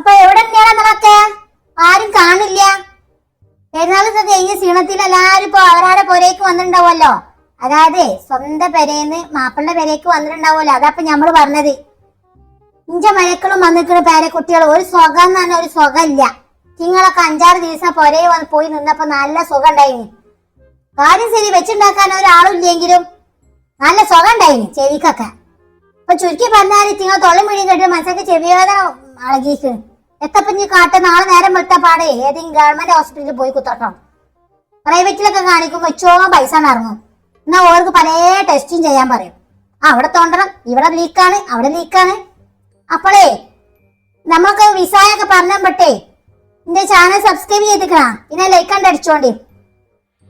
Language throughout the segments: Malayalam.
അപ്പൊ എവിടെ നിങ്ങളൊക്കെ ആരും കാണില്ല. പെരുന്നാളൊക്കെ കഴിഞ്ഞ സീണത്തിൽ എല്ലാരും ഇപ്പൊ അവരാടെ പുരയ്ക്ക് വന്നിട്ടുണ്ടാവുമല്ലോ. അതായത് സ്വന്തം പെരേന്ന് മാപ്പിളുടെ പെരേക്ക് വന്നിട്ടുണ്ടാവുമല്ലോ. അതപ്പൊ ഞമ്മൾ പറഞ്ഞത്. ഇഞ്ച മരക്കളും വന്നിക്കുന്ന കുട്ടികൾ ഒരു സുഖം എന്ന് പറഞ്ഞ ഒരു സുഖം ഇല്ല നിങ്ങളൊക്കെ അഞ്ചാറ് ദിവസം പുരയിൽ വന്ന് പോയി നിന്നപ്പോ നല്ല സുഖം ഉണ്ടായിന്. കാര്യം ശരി വെച്ചുണ്ടാക്കാൻ ഒരാളില്ലെങ്കിലും നല്ല സുഖം ഉണ്ടായിന് ചെവിക്കൊക്കെ. അപ്പൊ ചുരുക്കി പറഞ്ഞാൽ നിങ്ങൾ തൊള്ളി മീഡിയം കേട്ട് മനസ്സിലാക്കി ചെവിവേദന അളകിക്ക് എത്തപ്പഞ്ഞ് കാട്ട് നാളെ നേരം വെളുത്ത പാടെ. ഏതെങ്കിലും ഗവൺമെന്റ് ഹോസ്പിറ്റലിൽ പോയി കുത്തട്ടോ പ്രൈവറ്റിലൊക്കെ കാണിക്കുമ്പോൾ ഉച്ചോളം പൈസ ഇറങ്ങും എന്നാ ഓർക്ക് പല ടെസ്റ്റും ചെയ്യാൻ പറയും. ആ, അവിടെ തോണ്ടണം. ഇവിടെ ലീക്കാണ് അവിടെ ലീക്കാണ്. അപ്പോളേ നമ്മൾക്ക് വിസായൊക്കെ പറഞ്ഞാൽ പെട്ടേ എന്റെ ചാനൽ സബ്സ്ക്രൈബ് ചെയ്തിക്കണ. പിന്നെ ലൈക്ക് കണ്ട് അടിച്ചോണ്ടി.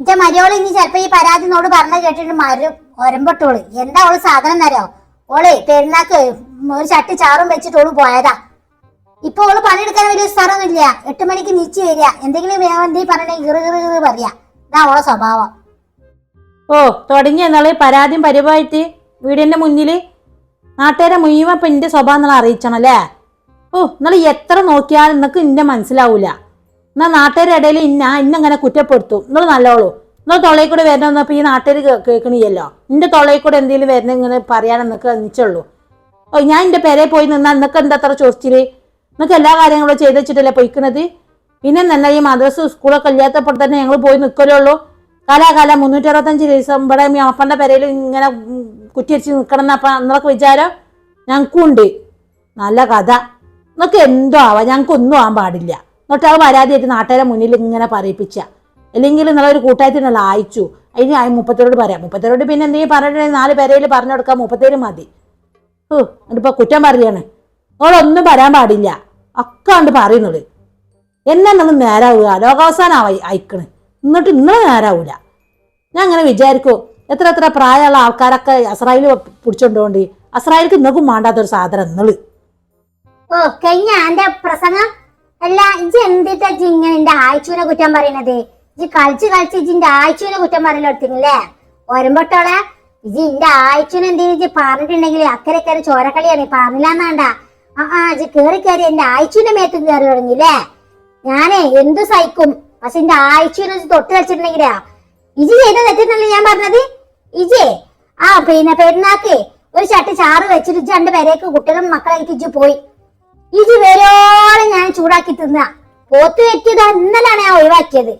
എന്റെ മരിയോൾ ഇനി ചിലപ്പോ ഈ പരാതി എന്നോട് പറഞ്ഞ കേട്ടിട്ട് മരും ഒരമ്പട്ടോൾ. എന്താ ഓൾ സാധനം തരോ ഓൾ പെരുന്നാക്ക് ഒരു ചട്ടി ചാറും വെച്ചിട്ട് ഓൾ പോയതാ. ഇപ്പൊ ഓൾ പണിയെടുക്കാൻ വലിയ സ്ഥലമൊന്നുമില്ല എട്ട് മണിക്ക് നീച്ച് വരിക. എന്തെങ്കിലും വേവന്തി പറഞ്ഞ ഗിറ് ഗിറ് പറയാ. ഇതാ ഓളെ സ്വഭാവം. ഓ തുടങ്ങി എന്നാൾ പരാതിയും പരിവായിട്ട് വീടിന്റെ മുന്നിൽ. നാട്ടുകാരെ മുഴുവൻ ഇപ്പൊ എന്റെ സ്വഭാവം നിങ്ങൾ അറിയിച്ചണല്ലേ ഓ നിങ്ങൾ എത്ര നോക്കിയാലും നിങ്ങൾക്ക് ഇന്നെ മനസ്സിലാവൂല. എന്നാ നാട്ടുകാരുടെ ഇടയിൽ ഇന്ന ഇന്നങ്ങനെ കുറ്റപ്പെടുത്തും. നിങ്ങൾ നല്ലോളൂ. നിങ്ങൾ തൊള്ളയിൽ കൂടെ വരണമെന്നപ്പോ ഈ നാട്ടുകാർ കേൾക്കണില്ലല്ലോ നിന്റെ തൊള്ളയിൽ കൂടെ എന്തെങ്കിലും വരണം ഇങ്ങനെ പറയാൻ നിങ്ങൾക്ക് നിച്ചുള്ളൂ ഓ ഞാൻ എന്റെ പേരെ പോയി നിന്നാൽ നിങ്ങൾക്ക് എന്താ അത്ര ചൊറിച്ചിൽ നിങ്ങൾക്ക് എല്ലാ കാര്യങ്ങളും ചെയ്ത് വെച്ചിട്ടല്ലേ പൊയ്ക്കുന്നത്? പിന്നെ നല്ല ഈ മദ്രസ സ്കൂളൊക്കെ ഇല്ലാത്തപ്പോൾ തന്നെ ഞങ്ങൾ പോയി നിൽക്കലുള്ളൂ കാലാകാലം മുന്നൂറ്റി അറുപത്തഞ്ച് ദിവസം ഇവിടെ ഈ അപ്പന്റെ പെരയിൽ ഇങ്ങനെ കുറ്റിയടിച്ച് നിൽക്കണം എന്ന് അപ്പം എന്നൊക്കെ വിചാരം? ഞങ്ങൾക്കും ഉണ്ട് നല്ല കഥ. എന്നൊക്കെ എന്തോ ആവാം. ഞങ്ങൾക്കൊന്നും ആവാൻ പാടില്ല. എന്നിട്ട് അത് പരാതിയായിട്ട് നാട്ടുകാരെ മുന്നിൽ ഇങ്ങനെ പറയിപ്പിച്ച. അല്ലെങ്കിൽ നിങ്ങളൊരു കൂട്ടായത്തിനുള്ള അയച്ചു. അതിന് ആ മുപ്പത്തരോട് പറയാം. മുപ്പത്തരോട് പിന്നെ എന്തെങ്കിലും പറഞ്ഞിട്ടുണ്ടെങ്കിൽ നാല് പെരയിൽ പറഞ്ഞു കൊടുക്കാം മുപ്പത്തേര് മതി. ഓ എന്നിട്ടിപ്പോൾ കുറ്റം പറയാണ്. നിങ്ങളൊന്നും പറയാൻ പാടില്ല. ഒക്കെ ഉണ്ട് പറയുന്നത് എന്നെ നിങ്ങൾ നേരാവുക ലോകാവസാനം അയക്കണ് എന്നിട്ട് നിങ്ങൾ നേരാവൂല. ഞാൻ അങ്ങനെ വിചാരിക്കൂ എത്ര എത്ര പ്രായമുള്ള ആൾക്കാരൊക്കെ അസ്രായേൽ പിടിച്ചോണ്ടോണ്ട് അസ്രായേൽക്ക് നിങ്ങൾക്കും വേണ്ടാത്തൊരു സാധനം നിങ്ങൾ ഓ കഴിഞ്ഞ എന്റെ പ്രസംഗം? അല്ല ഇജ് എന്തിട്ടാ ഇജ്ജ് ഇങ്ങനെ എന്റെ ആഴ്ചൂനെ കുറ്റം പറയണത്? ഇജ് കളിച്ച് കളിച്ച് ഇജിന്റെ ആഴ്ചൂനെ കുറ്റം പറയലെടുത്തില്ലേ വരുമ്പോട്ടോളെ ഇജ് ഇന്റെ ആഴ്ചൂനെ എന്തെങ്കിലും ഇജ് പറഞ്ഞിട്ടുണ്ടെങ്കിൽ അക്കരക്കര ചോരക്കളിയാണ്. പറഞ്ഞില്ലാന്നാണ്ട? ആ ആ കേറി കയറി എന്റെ ആഴ്ചയുടെ മേത്ത് കയറി തുടങ്ങിയില്ലേ? ഞാനേ എന്ത് സഹിക്കും? പക്ഷെ എന്റെ ആഴ്ചയുടെ തൊട്ട് വെച്ചിട്ടുണ്ടെങ്കിലാ ഇജി ചെയ്ത തെറ്റെന്നല്ലേ ഞാൻ പറഞ്ഞത്? ഇജി ആ പിന്നെ പെരുന്നാക്ക് ഒരു ചട്ടി ചാറ് വെച്ചിട്ട് ഇജ്ജ് പെരേക്ക് കുട്ടികളും മക്കളായിട്ട് ഇജ്ജ് പോയി. ഇജി വരോളം ഞാൻ ചൂടാക്കി തിന്ന. പോത്ത് വെറ്റിയത് ഇന്നലാണ് ഞാൻ ഒഴിവാക്കിയത്.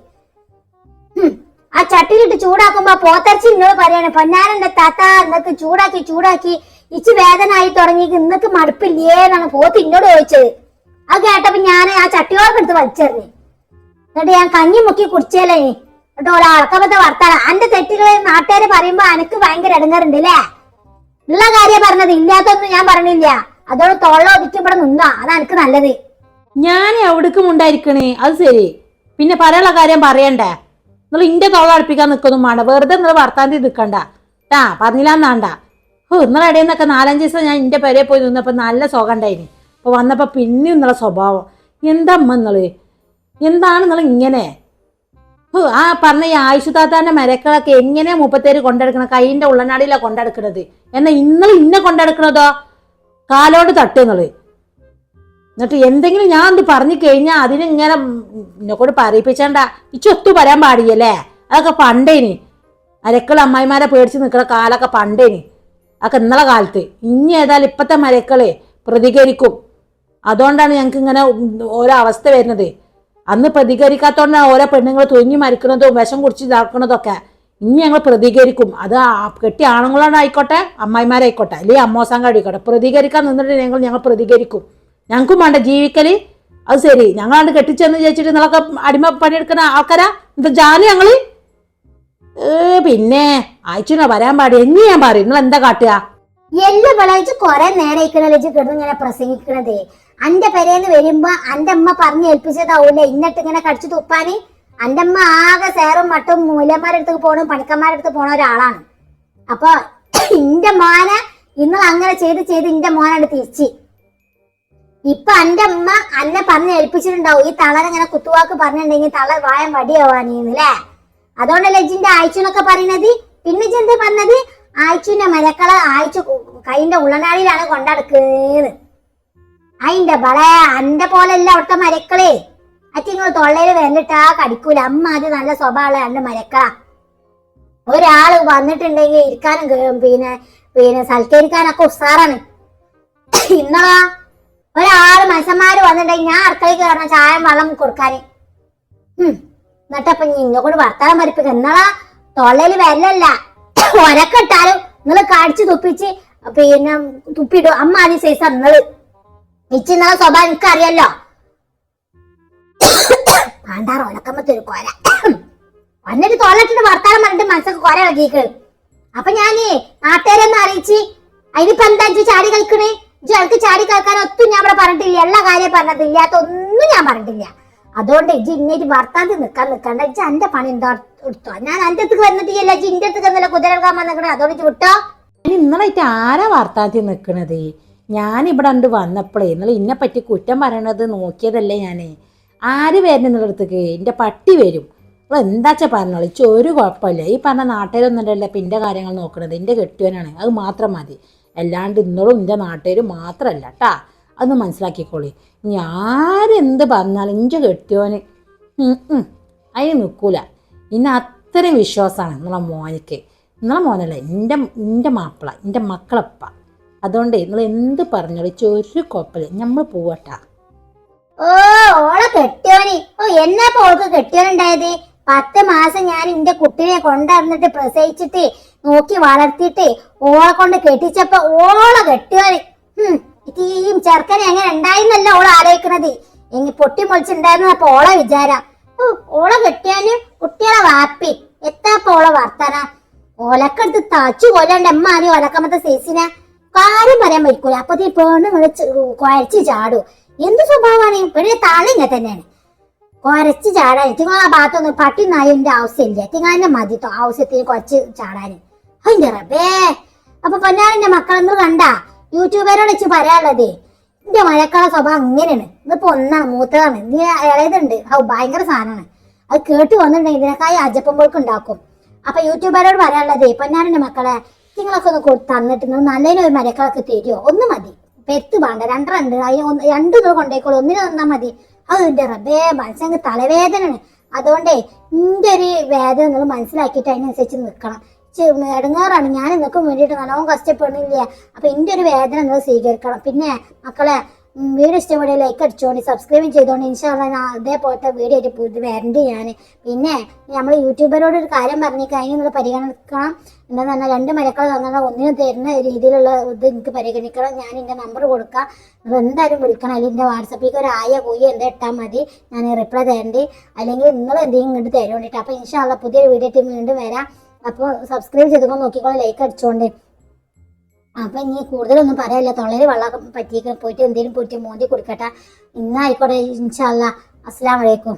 ആ ചട്ടിയിലിട്ട് ചൂടാക്കുമ്പോ പോത്തരച്ചി എന്നോട് പറയാണ് പൊന്നാനന്റെ താത്ത എന്നൊക്കെ ചൂടാക്കി ചൂടാക്കി ഇച്ച് വേദന ആയി തുടങ്ങി ഇന്നക്ക് മടുപ്പില്ലേ എന്നാണ് പോത്ത് ഇന്നോട് ചോദിച്ചത്. അത് കേട്ടപ്പോ ഞാൻ ആ ചട്ടിയോളം എടുത്ത് വലിച്ചെറിഞ്ഞു. എന്നിട്ട് ഞാൻ കഞ്ഞി മുക്കി കുടിച്ചേലേ എന്നിട്ട് ഒരാൾക്കപ്പത്തെ വർത്താനം. അന്റെ തെറ്റുകളെ നാട്ടുകാര് പറയുമ്പോ എനിക്ക് ഭയങ്കര ഇടങ്ങറുണ്ട് അല്ലേ ഉള്ള കാര്യം പറഞ്ഞത് ഇല്ലാത്തൊന്നും ഞാൻ പറഞ്ഞില്ല. അതോട് തൊള്ള ഒതുക്കി ഇവിടെ നിന്നോ. അതാ എനിക്ക് നല്ലത്. ഞാൻ എവിടേക്കും ഉണ്ടായിരിക്കണേ അത് ശരി. പിന്നെ പറയാനുള്ള കാര്യം പറയണ്ടേ? നിങ്ങൾ ഇന്റെ തൊള്ള അടുപ്പിക്കാൻ നിൽക്കൊന്നും വേണ്ട വെറുതെ നിങ്ങൾ വർത്താനത്തിൽ നിൽക്കണ്ട ആ പറഞ്ഞില്ലാന്നാണ്ട ഓ ഇന്നലെ ഇടയിൽ നിന്നൊക്കെ നാലഞ്ച് ദിവസം ഞാൻ ഇന്റെ പേരെ പോയി നിന്നപ്പോൾ നല്ല സുഖം ഉണ്ടായിന്. അപ്പോൾ വന്നപ്പോൾ പിന്നെ ഇന്നലെ സ്വഭാവം. എന്താ അമ്മ നിങ്ങൾ എന്താണ് നിങ്ങൾ ഇങ്ങനെ? ഓ ആ പറഞ്ഞ ഈ ആയുഷുതാത്താന്റെ മരക്കളൊക്കെ എങ്ങനെ മുപ്പത്തേര് കൊണ്ടെടുക്കണം? കൈയിന്റെ ഉള്ളനാടിയിലാണ് കൊണ്ടെടുക്കണത്. എന്നാ ഇന്നലെ ഇന്നെ കൊണ്ടെടുക്കണതോ? കാലോട് തട്ടുങ്ങൾ എന്നിട്ട് എന്തെങ്കിലും ഞാൻ എന്ത് പറഞ്ഞു കഴിഞ്ഞാൽ അതിനെ ഇങ്ങനെ എന്നെ കൊണ്ട് പറയിപ്പിച്ചണ്ട. ഇച്ചൊത്തു ചൊത്തു പറയാൻ പാടിയല്ലേ അതൊക്കെ പണ്ടേനി. മരക്കൾ അമ്മായിമാരെ പേടിച്ച് നിൽക്കുന്ന കാലൊക്കെ പണ്ടേനി. അതൊക്കെ ഇന്നലെ കാലത്ത്. ഇനി ഏതായാലും ഇപ്പത്തെ മരക്കളെ പ്രതികരിക്കും. അതുകൊണ്ടാണ് ഞങ്ങൾക്ക് ഇങ്ങനെ ഓരോ അവസ്ഥ വരുന്നത്. അന്ന് പ്രതികരിക്കാത്തോണ്ടാണ് ഓരോ പെണ്ണുങ്ങൾ തുഞ്ഞി മരിക്കുന്നതും വിഷം കുടിച്ച് ഇതാക്കുന്നതൊക്കെ. ഇനി ഞങ്ങൾ പ്രതികരിക്കും. അത് കെട്ടി ആണുങ്ങളായിക്കോട്ടെ അമ്മായിമാരായിക്കോട്ടെ അല്ലെങ്കിൽ അമ്മോസാങ്കാടിക്കോട്ടെ പ്രതികരിക്കാൻ നിന്നിട്ട് ഞങ്ങൾ ഞങ്ങൾ പ്രതികരിക്കും. ഞങ്ങൾക്കും വേണ്ട ജീവിക്കൽ അത് ശരി. ഞങ്ങളാണ്ട് കെട്ടിച്ചെന്ന് ചോദിച്ചിട്ട് നിങ്ങളൊക്കെ അടിമ പണിയെടുക്കുന്ന ആൾക്കാരാ? എന്താ ജാലി ഞങ്ങൾ? ഏ പിന്നെ ആഴ്ച വരാൻ പാടി എനി ഞാൻ പറയും. നിങ്ങൾ എന്താ കാട്ടുക? എല്ലാം വിളയിച്ച് കൊറേ നേരം ഇക്കണല്ലേ കിടന്ന് ഇങ്ങനെ പ്രസംഗിക്കണത്. അന്റെ പെരേന്ന് വരുമ്പോ അന്റെ അമ്മ പറഞ്ഞു ഏൽപ്പിച്ചതാവൂലേ. ഇന്നിട്ട് ഇങ്ങനെ കടിച്ചു തുപ്പാന്. അന്റെ അമ്മ ആകെ സേറും മട്ടും മൂലന്മാരുടെ പോണും പണിക്കന്മാരുടെ അടുത്ത് പോണ ഒരാളാണ്. അപ്പൊ ഇന്റെ മോനെ ഇന്ന് അങ്ങനെ ചെയ്ത് ചെയ്ത് ഇന്റെ മോനാണ് തിരിച്ച്. ഇപ്പൊ അന്റെ അമ്മ അന്നെ പറഞ്ഞ് ഏൽപ്പിച്ചിട്ടുണ്ടാവും. ഈ തളർ ഇങ്ങനെ കുത്തുവാക്ക് പറഞ്ഞിട്ടുണ്ടെങ്കിൽ തളർ വായം വടിയാവാനീന്ന് വടിയാവാനീന്നല്ലേ അതുകൊണ്ടല്ലേ ഇജിന്റെ ആഴ്ചന്നൊക്കെ പറയുന്നത് പിന്നെ ചെന്ത് പറഞ്ഞത് ആഴ്ചന്റെ മരക്കള ആഴ്ച കൈന്റെ ഉള്ളനാടിയിലാണ് കൊണ്ടടക്കുന്നത് അതിന്റെ ബളെ അന്റെ പോലെയല്ല അവിടുത്തെ മരക്കളേ. അച്ഛങ്ങൾ തൊള്ളയിൽ വേണ്ടിട്ടാ കടിക്കൂല. അമ്മ അത് നല്ല സ്വഭാവമുള്ള രണ്ട് മരക്കള. ഒരാൾ വന്നിട്ടുണ്ടെങ്കിൽ ഇരിക്കാനും പിന്നെ പിന്നെ സൽക്കരിക്കാനൊക്കെ ഉസാറാണ്. ഇന്നളാ ഒരാൾ മനുഷ്യന്മാര് വന്നിട്ടുണ്ടെങ്കിൽ ഞാൻ അടുക്കളയിൽ കയറണം ചായ വെള്ളം കൊടുക്കാന്. ഉം. എന്നിട്ടപ്പൊ ഇന്നെ കൊണ്ട് വർത്താനം പഠിപ്പിക്ക. എന്നാളാ തൊള്ളയിൽ വരലല്ല. ഒരക്കിട്ടാലും നിങ്ങൾ കാണിച്ചു തുപ്പിച്ച് പിന്നെ തുപ്പിട്ടു അമ്മ ആദ്യം സൈസ നിങ്ങൾ. ഇച്ചിന്നാളെ സ്വഭാവം എനിക്കറിയല്ലോ. പാണ്ടാറ് ഒലക്കമ്മത്തൊരു കൊല. വന്നിട്ട് തോളട്ടിട്ട് വർത്താനം പറഞ്ഞിട്ട് മനസ്സൊക്കെ കൊല ഇളകിക്ക് അപ്പൊ ഞാനേ നാട്ടുകാരെന്ന് അറിയിച്ച് അതിനിപ്പോ എന്താ ഇച്ചി ചാടി കളിക്കണേ? ഇജ്ജ് എനിക്ക് ചാടി കളിക്കാൻ ഒത്തും ഞാൻ ഇവിടെ പറഞ്ഞിട്ടില്ല. എല്ലാ കാര്യം പറഞ്ഞത് ഇല്ലാത്തൊന്നും ഞാൻ പറഞ്ഞിട്ടില്ല. അതുകൊണ്ട് ഇജ്ജ് ഇന്നേറ്റ് വർത്താനത്തിൽ നിൽക്കാൻ നിൽക്കണ്ട. ഇജ്ജ് എന്റെ പണി എന്താ എടുത്തോ ഞാൻ അന്റെ അടുത്ത് വന്നിട്ടില്ല ഇജ്ജ് ഇന്റെ അടുത്ത് എന്നല്ല കുതിര എടുക്കാൻ വന്നിട്ട് അതോടിച്ച് വിട്ടോ? ഞാൻ ഇന്നലായിട്ട് ആരാ വാർത്താത്തി നിൽക്കണത് ഞാൻ ഇവിടെ ഉണ്ട് വന്നപ്പോഴേ ഇന്നലെ ഇന്നെ പറ്റി കുറ്റം പറയണത് നോക്കിയതല്ലേ ഞാൻ ആര് വരുന്ന നിങ്ങളടുത്തേക്ക് എന്റെ പട്ടി വരും. നിങ്ങൾ എന്താച്ചാ പറഞ്ഞോളൂ ഇച്ച് ഒരു കുഴപ്പമില്ല. ഈ പറഞ്ഞ നാട്ടുകാരൊന്നുമല്ലല്ലോ ഇപ്പം എന്റെ കാര്യങ്ങൾ നോക്കണത്. എന്റെ കെട്ടുവാനാണ് അത് മാത്രം മതി. അല്ലാണ്ട് ഇന്നോളും എന്റെ നാട്ടുകാർ മാത്രമല്ല കേട്ടാ അതൊന്ന് മനസ്സിലാക്കിക്കോളി. ഇനി എന്ത് പറഞ്ഞാലും എന്റെ ഉം, അതിന് നിൽക്കൂല ഇന്നെ അത്രയും വിശ്വാസമാണ് നിങ്ങളെ മോനിക്ക്. നിങ്ങളെ മോനല്ല എന്റെ എന്റെ മാപ്പിള എന്റെ മക്കളപ്പ. അതുകൊണ്ട് നിങ്ങൾ എന്ത് പറഞ്ഞോളൂ ചൊരു കുഴപ്പമില്ല. നമ്മൾ പോവട്ടാ. ഓ ഓളെ കെട്ടിയോനി. ഓ എന്നാ ഓൾക്ക് കെട്ടിയോനുണ്ടായത്? പത്ത് മാസം ഞാൻ എന്റെ കുട്ടിനെ കൊണ്ടുവന്നിട്ട് പ്രസവിച്ചിട്ട് നോക്കി വളർത്തിയിട്ട് ഓളെ കൊണ്ട് കെട്ടിച്ചപ്പോ ഓളെ കെട്ടിയോന്. ഈ ചെറുക്കനെ എങ്ങനെ ഉണ്ടായിരുന്നല്ലോ ഓളെ ആലോചിക്കണത്. ഇനി പൊട്ടി അപ്പൊ ഓളെ വിചാരം. ഓളെ കെട്ടിയാന് കുട്ടികളെ വാപ്പി. എത്താപ്പോ ഓളെ വർത്താന? ഓലക്കെടുത്ത് തച്ചു കൊല്ലണ്ട. എമ്മ ആദ്യം ഓലക്കമ്മത്തെ സൈസിനെ കാര്യം പറയാൻ പറ്റിക്കൂല. അപ്പൊ ഈ പെണ്ണ് കുഴച്ച് ചാടൂ. എന്ത് സ്വഭാവമാണ് പെണ്ണിനെ താള ഇങ്ങനെ തന്നെയാണ്. കുരച്ച് ചാടാൻ. തിങ്ങളെ ആ ഭാഗത്തൊന്നും പട്ടി നായന്റെ ആവശ്യമില്ല. തിങ്ങാന്റെ മതി ആവശ്യത്തിന് കുറച്ച് ചാടാൻ അതിന്റെ റബേ അപ്പൊ പൊന്നാറിന്റെ മക്കളെന്ന് കണ്ട? യൂട്യൂബരോട് വെച്ച് പറയാനുള്ളത് എന്റെ മഴക്കാല സ്വഭാവം ഇങ്ങനെയാണ് ഇതിപ്പോ ഒന്നാണ് മൂത്തതാണ്. നീ ഇളയതുണ്ട്. ഔ ഭയങ്കര സാധനമാണ്. അത് കേട്ട് വന്നിട്ടുണ്ടെങ്കിൽ ഇതിനേക്കായി അജപ്പമ്പോൾക്ക് ഉണ്ടാക്കും. അപ്പൊ യൂട്യൂബറോട് പറയാനുള്ളത് പൊന്നാറിന്റെ മക്കളെ നിങ്ങളൊക്കെ ഒന്ന് കൊടുത്ത് തന്നിട്ട് നല്ലതിന് ഒരു മരക്കളൊക്കെ തരുമോ ഒന്ന് മതി. പെത്ത് വേണ്ട. രണ്ടെണ്ണുണ്ട് അതിന് രണ്ടു രണ്ട് നിങ്ങൾ കൊണ്ടേക്കോളൂ ഒന്നിനെ തന്നാ മതി. അത് എന്റെ റബ്ബേ മനസ്സിന് തലവേദനയാണ്. അതുകൊണ്ടേ ഇന്റെ ഒരു വേദന നിങ്ങൾ മനസ്സിലാക്കിയിട്ട് അതിനനുസരിച്ച് നിൽക്കണം ഇടങ്ങാറാണ് ഞാൻ നിങ്ങൾക്കും വേണ്ടിയിട്ട് നല്ലോണം കഷ്ടപ്പെടുന്നില്ല? അപ്പൊ എന്റെ ഒരു വേദന നിങ്ങൾ സ്വീകരിക്കണം. പിന്നെ മക്കളെ വീഡിയോ ഇഷ്ടപ്പെടുക ലൈക്ക് അടിച്ചോണ്ട് സബ്സ്ക്രൈബ് ചെയ്തോണ്ട് ഇൻഷാല്ല അതേപോലത്തെ വീഡിയോ ആയിട്ട് പുതിയ വരണ്ട് ഞാൻ. പിന്നെ നമ്മൾ യൂട്യൂബരോട് ഒരു കാര്യം പറഞ്ഞേക്ക്. അതിനെ നിങ്ങൾ പരിഗണിക്കണം. എന്താന്ന് പറഞ്ഞാൽ രണ്ട് മരക്കൾ തന്നാൽ ഒന്നിനും തരുന്ന രീതിയിലുള്ള ഇത് എനിക്ക് പരിഗണിക്കണം. ഞാൻ എന്റെ നമ്പർ കൊടുക്കാം. നിങ്ങൾ എന്തായാലും വിളിക്കണം. അല്ലെങ്കിൽ എന്റെ വാട്സപ്പിലേക്ക് ഒരു ആയ പോയി എന്താ ഇട്ടാൽ മതി. ഞാൻ റിപ്ലൈ തരേണ്ടി. അല്ലെങ്കിൽ നിങ്ങൾ എന്തെങ്കിലും ഇങ്ങോട്ട് തരാൻ വേണ്ടിയിട്ട് അപ്പോൾ ഇൻഷാല്ല പുതിയ വീഡിയോ ആയിട്ട് വീണ്ടും വരാം. അപ്പോൾ സബ്സ്ക്രൈബ് ചെയ്തപ്പോ നോക്കിക്കോളെ ലൈക്ക് അടിച്ചോണ്ട്. അപ്പൊ ഇനി കൂടുതലൊന്നും പറയാനില്ല തൊള്ളയിൽ വെള്ളം പറ്റിയൊക്കെ. പോയിട്ട് എന്തെങ്കിലും പോയിട്ട് മോന്തി കൊടുക്കട്ടെ. ഇന്നായിക്കോട്ടെ ഇൻഷാല്ല അസ്സാം വലൈക്കും